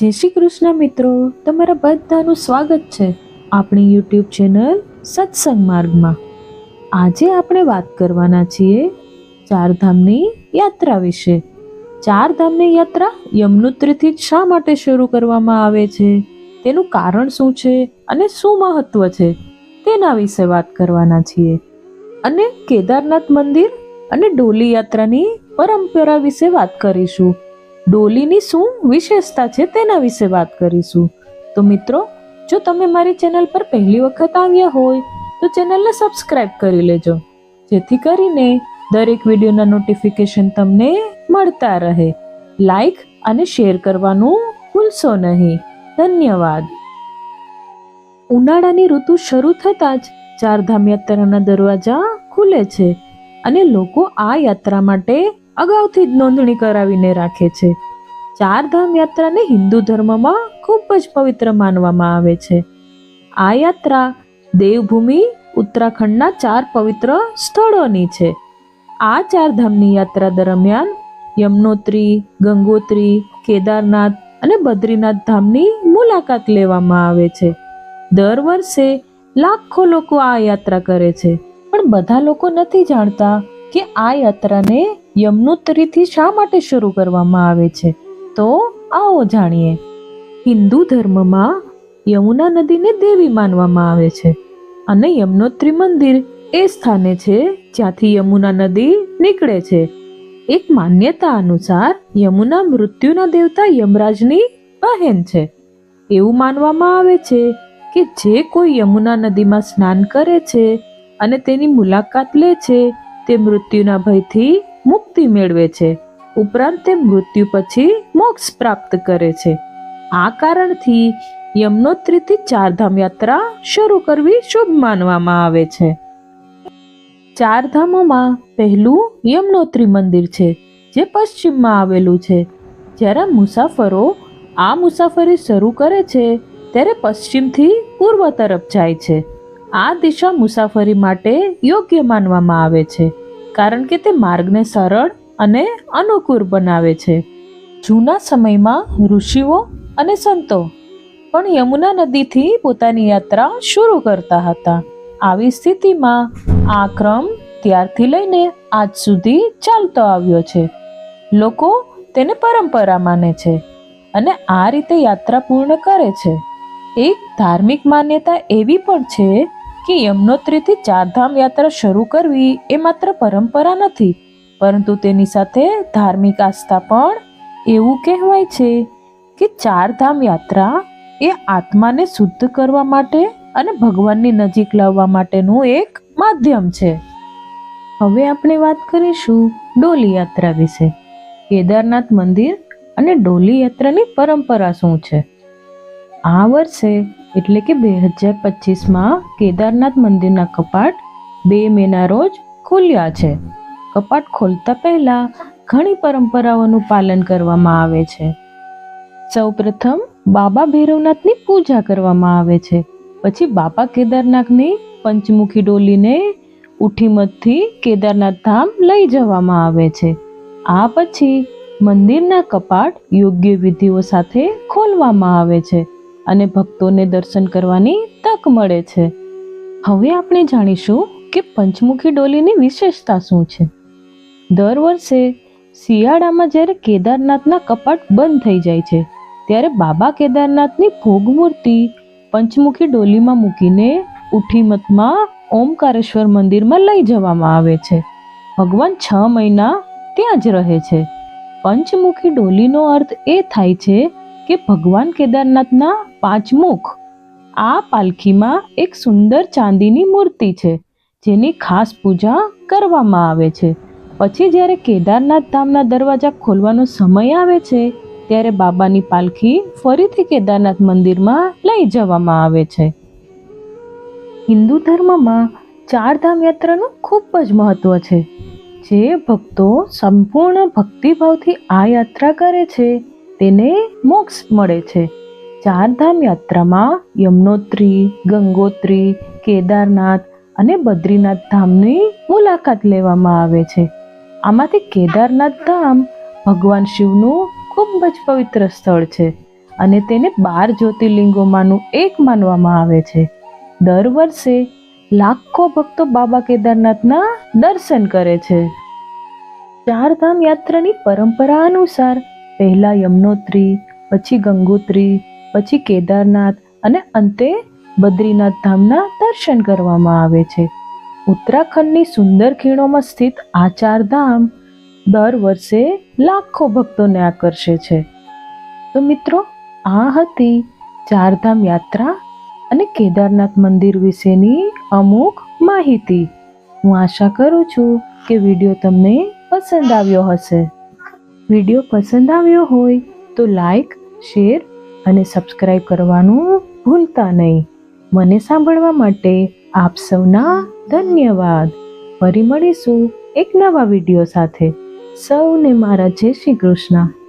જય શ્રી કૃષ્ણ મિત્રો. તમારા બધાનું સ્વાગત છે આપણી યુટ્યુબ ચેનલ સત્સંગ માર્ગમાં. આજે આપણે વાત કરવાના છીએ ચારધામની યાત્રા વિશે. ચારધામની યાત્રા યમનોત્રીથી શા માટે શરૂ કરવામાં આવે છે? તેનું કારણ શું છે અને શું મહત્વ છે? તેના વિશે વાત કરવાના છીએ. અને કેદારનાથ મંદિર અને ડોલી યાત્રાની પરંપરા વિશે વાત કરીશું. ડોલીની શું વિશેષતા છે તેના વિશે વાત કરીશું. તો મિત્રો, જો તમે મારી ચેનલ પર પહેલી વખત આવ્યા હોય, તો ચેનલને સબસ્ક્રાઇબ કરી લેજો. જેથી કરીને દરેક વિડીયોના નોટિફિકેશન તમને મળતા રહે. લાઈક અને શેર કરવાનું ભૂલશો નહીં. ધન્યવાદ. ઉનાળાની ઋતુ શરૂ થતાં જ ચારધામ યાત્રાના દરવાજા ખુલે છે અને લોકો આ યાત્રા માટે અગાઉથી જ નોંધણી કરાવીને રાખે છે. ચારધામ યાત્રાને હિન્દુ ધર્મમાં ખૂબ જ પવિત્ર માનવામાં આવે છે. આ યાત્રા દેવભૂમિ, ઉત્તરાખંડના ચાર પવિત્ર સ્થળોની છે. આ ચારધામની યાત્રા દરમિયાન યમનોત્રી, ગંગોત્રી, કેદારનાથ અને બદ્રીનાથ ધામની મુલાકાત લેવામાં આવે છે. દર વર્ષે લાખો લોકો આ યાત્રા કરે છે, પણ બધા લોકો નથી જાણતા કે આ યાત્રાને યમનોત્રીથી શા માટે શરૂ કરવામાં આવે છે? તો આવો જાણીએ. હિન્દુ ધર્મમાં યમુના નદીને દેવી માનવામાં આવે છે અને યમનોત્રી મંદિર એ સ્થાને છે જ્યાંથી યમુના નદી નીકળે છે. એક માન્યતા અનુસાર યમુના મૃત્યુના દેવતા યમરાજની બહેન છે. એવું માનવામાં આવે છે કે જે કોઈ યમુના નદીમાં સ્નાન કરે છે અને તેની મુલાકાત લે છે તે મૃત્યુના ભયથી મુક્તિ મેળવે છે. ઉપરાંત તે મૃત્યુ પછી મોક્ષ પ્રાપ્ત કરે છે. આ કારણથી યમનોત્રીથી ચારધામ યાત્રા શરૂ કરવી શુભ માનવામાં આવે છે. ચારધામોમાં પહેલું યમનોત્રી મંદિર છે, જે પશ્ચિમમાં આવેલું છે. જ્યારે મુસાફરો આ મુસાફરી શરૂ કરે છે, ત્યારે પશ્ચિમથી પૂર્વ તરફ જાય છે. આ દિશા મુસાફરી માટે યોગ્ય માનવામાં આવે છે. કારણ કે તે માર્ગને સરળ અને અનુકૂળ બનાવે છે. જૂના સમયમાં ઋષિઓ અને સંતો પણ યમુના નદીથી પોતાની યાત્રા શરૂ કરતા હતા. આવી સ્થિતિમાં આ ક્રમ ત્યારથી લઈને આજ સુધી ચાલતો આવ્યો છે. લોકો તેને પરંપરા માને છે અને આ રીતે યાત્રા પૂર્ણ કરે છે. એક ધાર્મિક માન્યતા એવી પણ છે કે યમનોત્રીથી ચારધામ યાત્રા શરૂ કરવી એ માત્ર પરંપરા નથી, પરંતુ તેની સાથે ધાર્મિક આસ્થા પણ એવું કહેવાય છે કે ચારધામ યાત્રા એ આત્માને શુદ્ધ કરવા માટે અને ભગવાનની નજીક લાવવા માટેનું એક માધ્યમ છે. હવે આપણે વાત કરીશું ડોલી યાત્રા વિશે. કેદારનાથ મંદિર અને ડોલી યાત્રાની પરંપરા શું છે? આ વર્ષે એટલે કે બે હજાર પચીસમાં કેદારનાથ મંદિરના કપાટ બે મેના રોજ ખોલ્યા છે. કપાટ ખોલતા પહેલાં ઘણી પરંપરાઓનું પાલન કરવામાં આવે છે. સૌપ્રથમ બાબા ભૈરવનાથની પૂજા કરવામાં આવે છે. પછી બાબા કેદારનાથની પંચમુખી ડોલીને ઉઠીમતથી કેદારનાથ ધામ લઈ જવામાં આવે છે. આ પછી મંદિરના કપાટ યોગ્ય વિધિઓ સાથે ખોલવામાં આવે છે. અને ભક્તોને દર્શન કરવાની તક મળે છે. હવે આપણે જાણીશું કે પંચમુખી ડોલીની વિશેષતા શું છે. દર વર્ષે શિયાળામાં જ્યારે કેદારનાથના કપાટ બંધ થઈ જાય છે, ત્યારે બાબા કેદારનાથની ભોગ મૂર્તિ પંચમુખી ડોલીમાં મૂકીને ઉઠીમતમાં ઓમકારેશ્વર મંદિરમાં લઈ જવામાં આવે છે. ભગવાન છ મહિના ત્યાં જ રહે છે. પંચમુખી ડોલીનો અર્થ એ થાય છે કે ભગવાન કેદારનાથના પાંચ મુખ આ પાલખીમાં એક સુંદર ચાંદીની મૂર્તિ છે, જેની ખાસ પૂજા કરવામાં આવે છે. પછી જ્યારે કેદારનાથ ધામના દરવાજા ખોલવાનો સમય આવે છે, ત્યારે બાબાની પાલખી ફરીથી કેદારનાથ મંદિરમાં લઈ જવામાં આવે છે. હિન્દુ ધર્મમાં ચારધામ યાત્રાનું ખૂબ જ મહત્વ છે. જે ભક્તો સંપૂર્ણ ભક્તિભાવથી આ યાત્રા કરે છે તેને મોક્ષ મળે છે. ચારધામ યાત્રામાં યમનોત્રી, ગંગોત્રી, કેદારનાથ અને બદ્રીનાથ ધામની મુલાકાત લેવામાં આવે છે. આમાંથી કેદારનાથ ધામ ભગવાન શિવનું ખૂબ જ પવિત્ર સ્થળ છે અને તેને બાર જ્યોતિર્લિંગોમાંનું એક માનવામાં આવે છે. દર વર્ષે લાખો ભક્તો બાબા કેદારનાથના દર્શન કરે છે. ચારધામ યાત્રાની પરંપરા અનુસાર પહેલા યમનોત્રી, પછી ગંગોત્રી, પછી કેદારનાથ અને અંતે બદ્રીનાથ ધામના દર્શન કરવામાં આવે છે. ઉત્તરાખંડની સુંદર ખીણોમાં સ્થિત આ ચાર ધામ દર વર્ષે લાખો ભક્તોને આકર્ષે છે. તો મિત્રો, આ હતી ચારધામ યાત્રા અને કેદારનાથ મંદિર વિશેની અમુક માહિતી. હું આશા કરું છું કે વીડિયો તમને પસંદ આવ્યો હશે. વીડિયો પસંદ આવ્યો હોય તો લાઈક, શેર અને સબસ્ક્રાઈબ કરવાનું ભૂલતા નહીં. મને સાંભળવા માટે આપ સૌના ધન્યવાદ. ફરી મળીશું એક નવા વીડિયો સાથે. સૌને મારા જય શ્રી કૃષ્ણ.